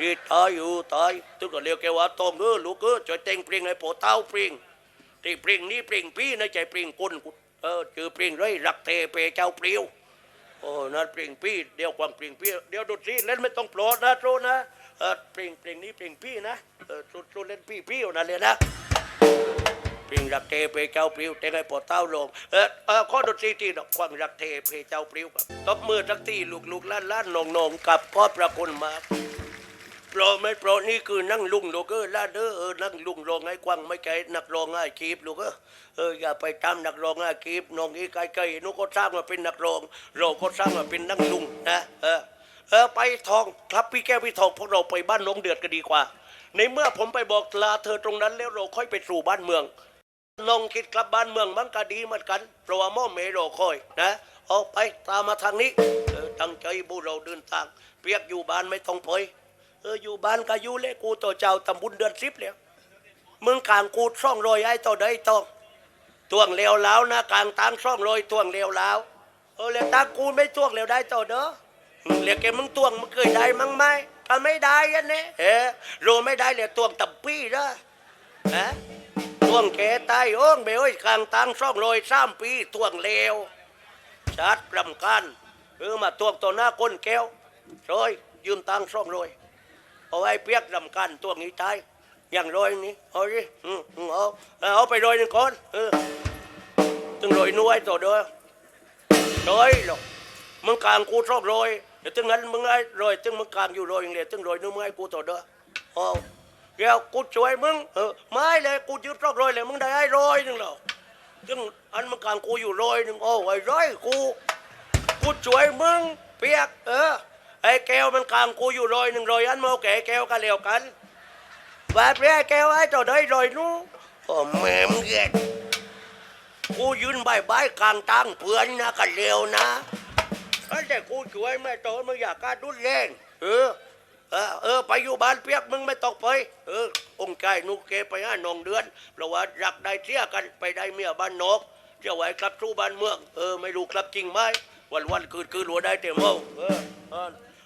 นี่ตายอยู่ตายตึกก็เรียกแกว่าตองเออลูกเออช่วยแต่งเพลงให้โปเต้าเพลงที่เพลงนี้เพลงพี่ในใจเพลงกุนเออชื่อเพลงไรรักเทเปเจ้าเปรียวโอ้นั่นเพลงพี่เดี๋ยวความเพลงพี่เดี๋ยวดนตรีเล่นไม่ต้องโปรดนะโตนะเออเพลงเพลงนี้เพลงพี่นะเออโตเล่นพี่พี่นั่นเลยนะเพลงรักเทเพเจ้าปลิวแต่ไงปอเต้าลงเออเออข้อดนตรีที่ดอกความรักเทเพเจ้าปลิวครับตบมือสักทีลูกลูกล้านล้านนองนองกับก็ประคุณมา โปรไม่โปรนี่คือนั่งลุงลูกเออลาเดอเออนั่งลุงรองให้กว้างไม่ใจนักรองง่ายคีบลูกเออเอออย่าไปตามนักรองง่ายคีบน้องอีไกลไกลนุก็สร้างมาเป็นนักรอง เราก็สร้างมาเป็นนั่งลุงนะเออเออไปทองครับพี่แก้วพี่ทองพวกเราไปบ้านน้องเดือดก็ดีกว่า ในเมื่อผมไปบอกลาเธอตรงนั้นแล้วเราค่อยไปสู่บ้านเมืองน้องคิดกลับบ้านเมืองมันก็ดีเหมือนกันเพราะว่าม่อเมรอคอยนะเอาไปตามมาทางนี้เออตั้งใจบุเราเดินทางเปียกอยู่บ้านไม่ต้องไป เอออยู่บ้านก็อยู่เละกูต่อเจ้าตำบุญเดือนสิบแล้วมึงกลางกูซ่องรอยไอ้ต่อได้ต้องตวงเลวแล้วนะกลางตังซ่องรอยตวงเลวแล้วเออแล้วตากูไม่ตวงเลวได้ต่อเด้อเรียกแกมึงตวงมึงเคยได้มั้งไหมถ้าไม่ได้ยันเนี่ยเออรู้ไม่ได้เลยตวงตับปี้เด้อฮะท่วงแกตายโอ้งเบลกลางตังซ่องรอยสามปีท่วงเลวชัดรำกันเออมาท่วงตัวหน้าก้นแก้วรอยยืมตังซ่องรอย เอาไว้เปียกรำกันท่วนี้ตายอย่างรอยนี้เอาดิอืมอืมเอาเอาไปรอยหนึ่งก่อนเออตึงรอยนุ้ยตัวเด้อรอยหรอกมึงกลางกูซ่องรอยเดี๋ยวตึงนั้นมึงไอ้รอยตึงมึงกลางอยู่รอยอย่างเดียวตึงรอยนู้มึงไอ้กูตัวเด้อเอาเดี๋ยวกูช่วยมึงเออไม่เลยกูยืดรอกรอยเลยมึงได้ไอ้รอยหนึ่งแล้วซึ่งอันมันกลางกูอยู่รอยหนึ่งโอ้ไอ้ร้อยกูกูช่วยมึงเปียกเออ ไอ้แก้วมันกลางกูอยู่รอยหนึ่งรอยอันมาเอาแก่แก้วกันเร็วกันว่าเปียกแก้วไอ้ตัวได้รอยนู้โอ้แม่มเกลียดกูยืนใบใบกลางตั้งเพื่อนนะกันเร็วนะไอ้แต่กูช่วยแม่โตมึงอยากการดุนแรงเออเออเออไปอยู่บ้านเปียกมึงไม่ต้องไป เออ องค์ชายนุกเกไปหานองเดือนเพราะว่ารักได้เสียกันไปได้เมียบ้านนกเจะไหวกลับสู่บ้านเมือง เออ ไม่รู้กลับจริงไหมวันวันคืนคืนหัวได้เต็มเมาเออ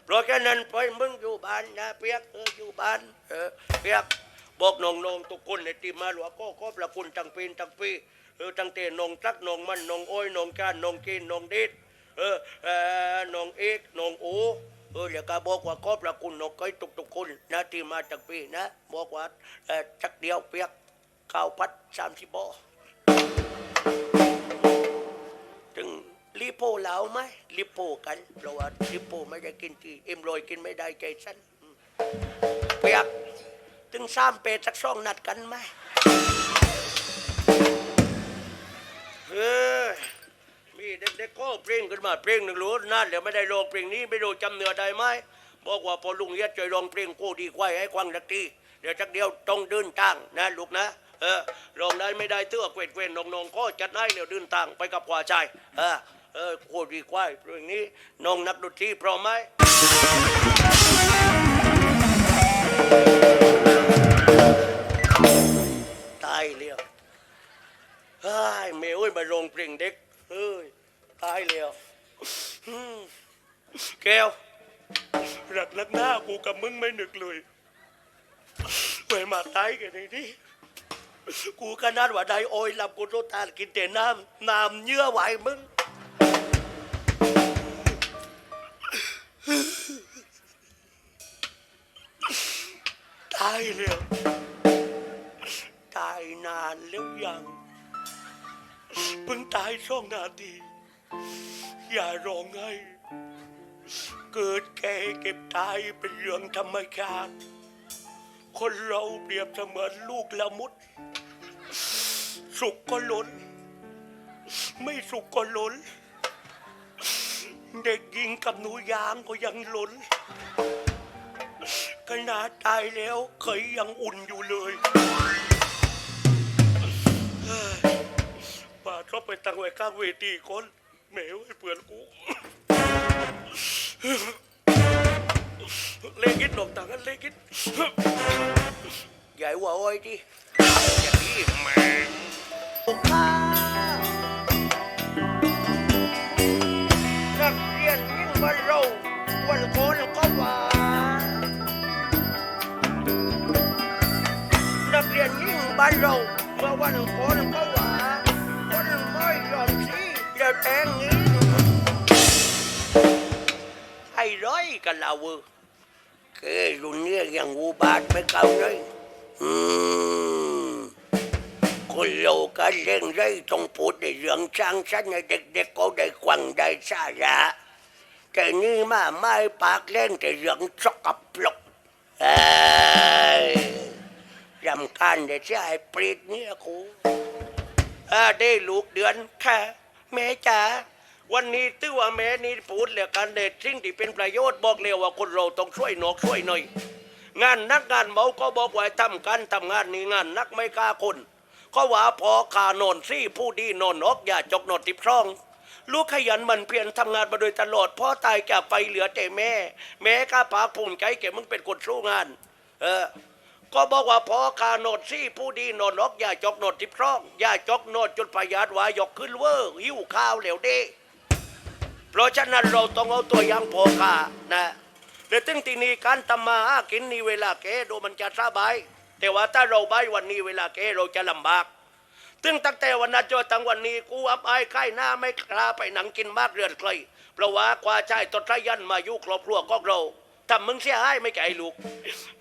เพราะแค่นั้นไปมึงอยู่บ้านนะเปียกเอออยู่บ้านเออเปียกบอกน้องๆทุกคนในทีมมาหลวงก็ขอบพระคุณทั้งปีนทั้งปีเออตั้งแต่นองจักนองมันนองอ้อยนองก้านนองกินนองดิดเออเออนองเอกนองอูเออแล้วก็บอกว่าขอบพระคุณนงกไก่ทุกๆคนนะที่มาจากปีนะบอกว่าเออชักเดียวเปียกข้าวพัดสามสิบบ่ถึง รีโพเหลาไหมรีโพกันเพราะว่ารีโพไม่ได้กินที่เอ็มโรยกินไม่ได้ใจสั้นอืมเปียกถึงสามเป็ดสักสองนัดกันไหมเออมีเด็กๆก็เพลงขึ้นมาเพลงหนึ่งรู้นั่นเดี๋ยวไม่ได้ร้องเพลงนี้ไม่รู้จำเนื้อได้ไหมบอกว่าพอลุงเย็ดช่วยร้องเพลงกู้ดีกว่าให้ควังสักทีเดี๋ยวจักเดียวต้องเดินทางนะลูกนะเออร้องได้ไม่ได้เตื้อเกวนเกวนนองนองก็จัดให้เดี๋ยวเดินทางไปกับกว่าใจเออ เออกูดีกว่าเพลงนี้น้องนักดนตรีพร้อมไหมตายเลี้ยวเฮ้ยแม่เอ้ยมาโรงเพลงเด็กเฮ้ยตายแล้วแก้วรักนักหน้ากูกับมึงไม่นึกเลยไปมาตายกันในที่กูขนาดว่าได้โอยหลับกูโตตานกินแต่น้ำน้ำเยื่อไหวมึงายแล้วตายนานแล้วยังเพิ่งตายสองนาทีอย่าร้องไห้เกิดแก่เก็บตายเป็นเรื่องธรรมชาติคนเราเปรียบเสมือนลูกละมุด สุกก็ล้น ไม่สุกก็ล้น เด็กหญิงกับหนูยางก็ยังล้น ขนาดตายแล้วเคยยังอุ่นอยู่เลยป่าชอบไปตั้งไว้ข้างเวทีคนแหมไอ้เพื่อนกู เล่กิดดอกต่างกันเล่กิดใหญ่หัว่าอ้ยดิอย่างนี้แม่ บ้านเราเมื่อวันคนก็ว่าคนไม่ยอมสิจะแต่งนี้ไอ้ร้อยกันเราเว้ยเครุ่นเนี้ยยังอูบาทไม่เก่าเลยอืมคนเราก็เล่งไรต้องพูดในเรื่องช่างฉันให้เด็กๆก็ได้ควังได้สาระแต่นี่มาไม่ปากเล่นแต่เรื่องสกปรกเอ้ รำคาญเดี๋ยวจะให้ปรีดเนี่ยกูอาได้ลูกเดือนค่ะแม่จ๋าวันนี้ตื้อว่าแม่นี่พูดเหลือกันเด็ดสิ่งที่เป็นประโยชน์บอกเลยว่าคนเราต้องช่วยนอกช่วยหน่อย งานนักงานเมาก็บอกว่าทำกันทำงานนี่งานนักไม่กล้าคนก็ว่าพอขานอนซี่ผู้ดีนอนออกอย่าจกนอนติบช่อง ลูกขยันหมันเพียรทำงานมาโดยตลอดพ่อตายจากไปเหลือแต่แม่ แม่ก้าปากภูมิใจแกมึงเป็นคนสู้งาน เออ ก็บอกว่าพอคาโนดซี่ผู้ดีโนนอกอย่าจกโนดทิพร่องอย่าจกโนดจนพยาดวายกขึ้นเวอร์หิ้วข้าวเหลวเด้เพราะฉะนั้นเราต้องเอาตัวอย่างพอคานะเดี๋ยวตึงที่นี้การทำมาหากินนี่เวลาแกดูมันจะสบาย แต่ว่าถ้าเราใบายวันนี้เวลาแกเราจะลำบากตึงตั้งแต่วันนั้นจนถึงวันนี้กูอับอายใกล้หน้าไม่กล้าไปหนังกินมากเรือนไกลเพราะว่ากว่าชายตดทะยันมาอยู่ครอบครัวของเรา ทำมึงเสียหายไม่แก่ลูก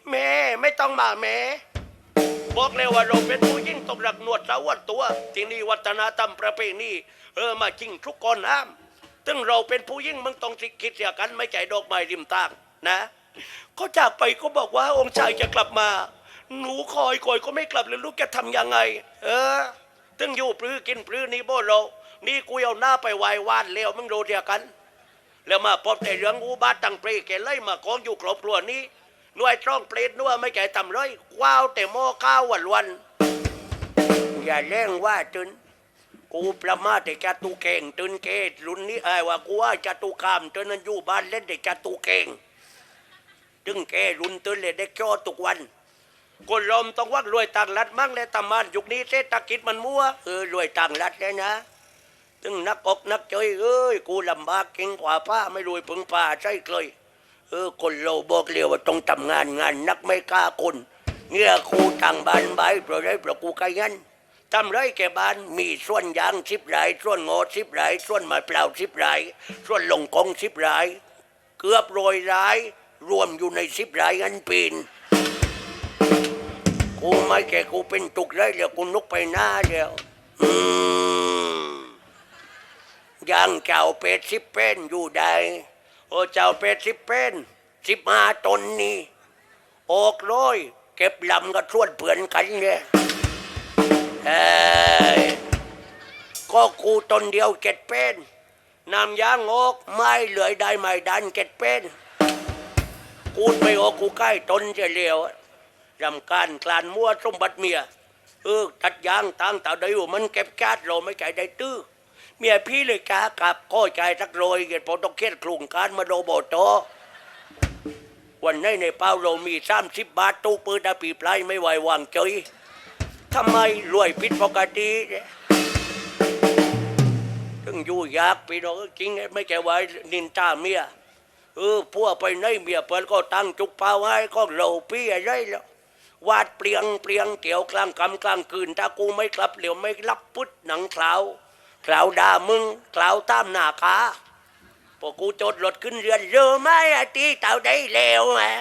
แม่ไม่ต้องมาแม่ บอกเลยว่าเราเป็นผู้ยิ่งต้องรักหนวดสาวัดตัว ที่นี่วัฒนธรรมประเพณีเออมาจริงทุกคนห้ามตึงเราเป็นผู้ยิ่งมึงต้องสิคิดเสียกันไม่ใจดอกไม้ริมทางนะเขาจากไปก็บอกว่าองค์ชายจะกลับมา หนูคอยคอยก็ไม่กลับเลยลูกจะทำยังไง เออตึงอยู่ปลื้อกินปลื้อนี่โบเรานี่กูเอาหน้าไปไหว้วานแล้วมึงโรเดียกัน แล้วมาพบแต่เรื่องอุบาทตังเปรแกเลยมากองอยู่ครอบครัวนี้หน่วยตรองเปรตนัวไม่แก่ทำเลยว้าวแต่หม้อข้าววันวันอย่าเล่งว่าจนกูประมาทแต่จตุเก่งจนเกตรุ่นนี้ไอ้ว่ากูว่าจตุคามจนนั้นอยู่บ้านเล่นแต่จตุเก่งจึงแกรุ่นตื่นเลยได้จอทุกวันคนลมต้องว่ารวยต่างรัฐมั่งและตำมานยุคนี้เศรษฐกิจมันมั่วเออรวยต่างรัฐเลยนะ ถึงนักอกนักใจเอ้ยกูลำบากเก่งกว่าป้าไม่รวยพึ่งป้าใช่เลยเออคนเราบอกเรียวว่าต้องทำงานงานนักไม่กล้าคนเนี่ยกูทางบ้านใบเพราะไรเพราะกูขยันทำไรแกบ้านมีส่วนยางสิบไรส่วนงอสิบไรส่วนมะพร้าวสิบไรส่วนลงกองสิบไรเกือบโรยรายรวมอยู่ในสิบไรอันปีนกูไม่แกกูเป็นตุกไรเดี๋ยวกูนุกไปหน้าเดียวอืม ย่างเจ้าเป็ดสิบเป็นอยู่ได้โอ้เจ้าเป็ดสิบเป็นสิบห้าตนนี่ออกร้อยเก็บลำก็ทวนเผื่อนกันเนี่ยเอ้ยก็กูตนเดียวเก็ดเป็นนำยางออกไม่เหลือได้ไม่ดันเก็ดเป็นกูไม่ออกกูใกล้ตนจะเลียวรำการคลานมั่วสมบัติเมียเออตัดยางตั้งแต่ได้อยู่มันเก็บแก๊สเราไม่ใจได้ตื้อ เมียพี่เลยกากลับก็ใจสักโรยเกิดพอต้องเครียดกลุ่มการมาโดโบโต วันนี้ในเป้าเรามีสามสิบบาทตู้ปืนดาปีปลายไม่ไหววางใจทำไมรวยผิดปกติถึงอยู่ยากพี่น้องจริงไม่แก่ไว้นินตาเมียเออพวกไปไหนเมียเปิดก็ตั้งจุกเป้าให้ก็เราพี่อะไรแล้ววาดเปลียงเปลียงเกี่ยวกลางกำกลางคืนถ้ากูไม่กลับเหลียวไม่รับปุ๊ดหนังขาว กล่าวด่ามึงกล่าวตามหน้าขาพอกูจดรถขึ้นเรือนเรือไหมไอ้ตีเต่าได้เล้วฮะ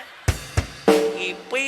อีปี